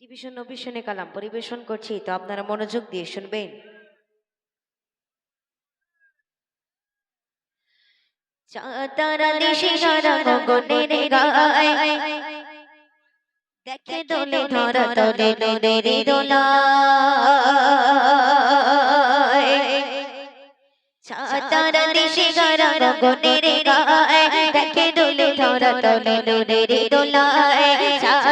টিভিশন নবিশনে কালাম পরিবেশন করছি তো আপনারা মনোযোগ দিয়ে শুনবেন চাতারা দেশে সারা গগনের গায় দেখে দোলে ধরা তলে নূরের দোলায় চাতারা দেশে সারা গগনের গায় দেখে দোলে ধরা তলে চাতারা দেশে সারা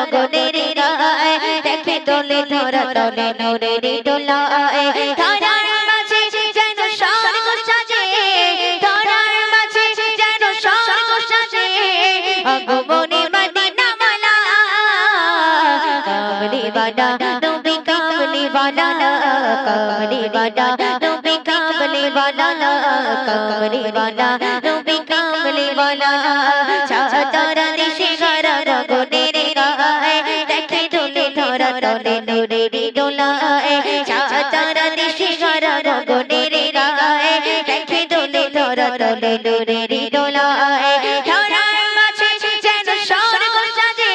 গগনের গায় দেখে দোলে ধরা তলে নূরের দোলায়। ধরার মাঝে যেন স্বর্গ সাজে, ধরার মাঝে যেন স্বর্গ সাজে। আগমনে মদিনা মালা কামলি বাডা নবী কামলি বালা কামলি বাডা নবী কামলি বালা কামলি বালা নবী কামলি বালা ময়ূরের দোলায়, চাঁদারা দিশি সারা গগনের গায়, দেখে দোলে ধরা দোলে দোলের দোলায়। ধরার মাঝে যেন স্বর্গ সাজে,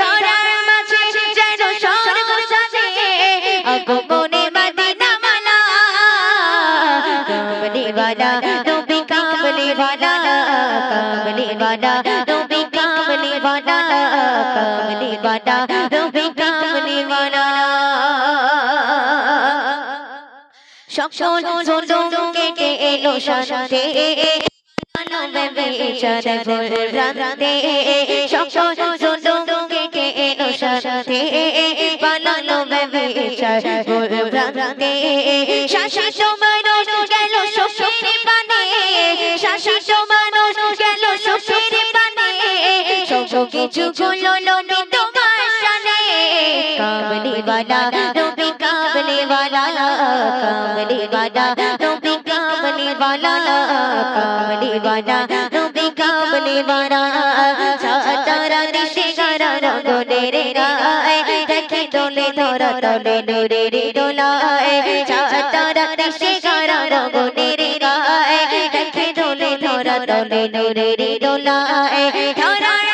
ধরার মাঝে যেন স্বর্গ সাজে অগমনে মদিনা মালা কামলি বালা নবী কামলি বালা কামলি বালা নবী কামলি বালা কামলি বালা নবী কামলি বালা সকল জুলুম কেটে এলো শান্তি সকল জুলুম কেটে এলো শান্তি পালালো বেচারে ভোরান্তে শাসিত মানুষ গেল সুখের পানে শাসিত মানুষ গেল সুখের পানে সব কিছু গুলো তোমার শানে কামলি वाला নবী কামলি वाला কামলি वाला নবী কামলি वाला কামলি वाला নবী কামলি वाला সাতারা দেশে সারা রঙনের গায় দেখে দোলে ধরা তলে নূরের দোলায় সাতারা দেশে সারা রঙনের গায় দেখে দোলে ধরা তলে নূরের দোলায় ধরার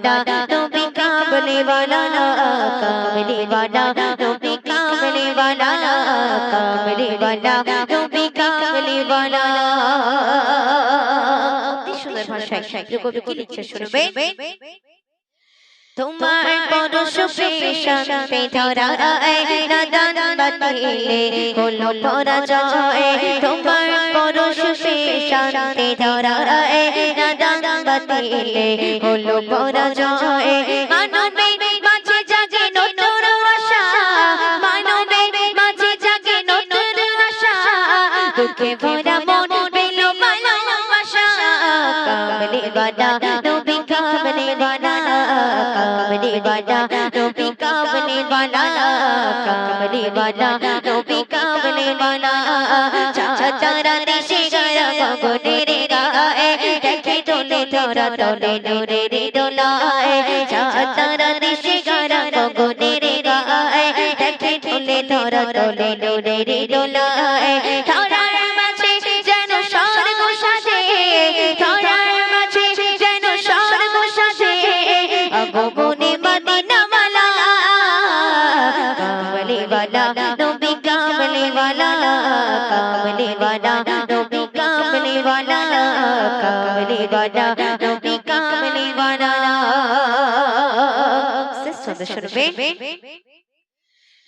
वाला নবী কামলি वाला কামলি वाला নবী কামলি वाला কামলি वाला নবী কামলি वाला অতি সুন্দর ভাষায় কবি কি লিখছে শুনবেন তোমার পরশ শান্তি ধরা নাদান বাতিলে হলো পরাজয় তোমার পরশ শান্তি ধরা নাদান বাতিলে হলো পরাজয়। মানবে মাঝে জাগে বাদা বাদা কামলি বাদা নবী কামলি বাদা কামলি বাদা নবী কামলি বাদা চাচারা দেশে গায়া গগনের গায়ে, দেখে দোলে ধরা তলে নূরের দোলায়। চাচারা দেশে গায়া গগনের গায়ে, দেখে দোলে ধরা তলে নূরের দোলায়। ধরার মাঝে যেন স্বর্গ সাজে ধরার মাঝে যেন স্বর্গ সাজে আগমনে বানাওয়ালা কামলেওয়ালা নবী কামলেওয়ালা কামলেওয়ালা নবী কামলেওয়ালা কামলেওয়ালা নবী কামলেওয়ালা সে সুন্দর শুনবে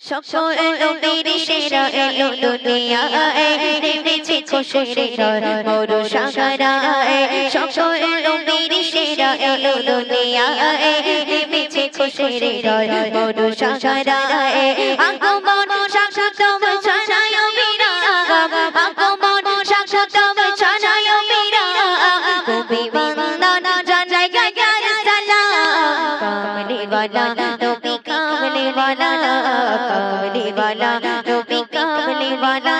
সকল নবীর সেরা এলো দুনিয়ায় নেমেছে খুশির মরু সাগরায় সকল নবীর সেরা এলো দুনিয়ায় নেমেছে খুশির মরু সাগরায় আগমন সাক্ষাৎ ছাড়ায় বিরাগ আগমন সাক্ষাৎ ছাড়ায় বিরাগ কবি বন্দনা জানাই গায়ার সালাম কামলি वाला নবী কামলি वाला नबी कामली वाला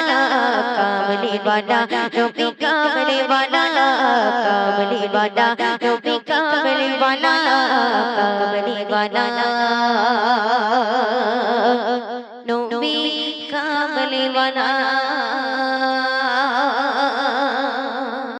कामली वाला नबी कामली वाला कामली वाला नबी कामली वाला कामली वाला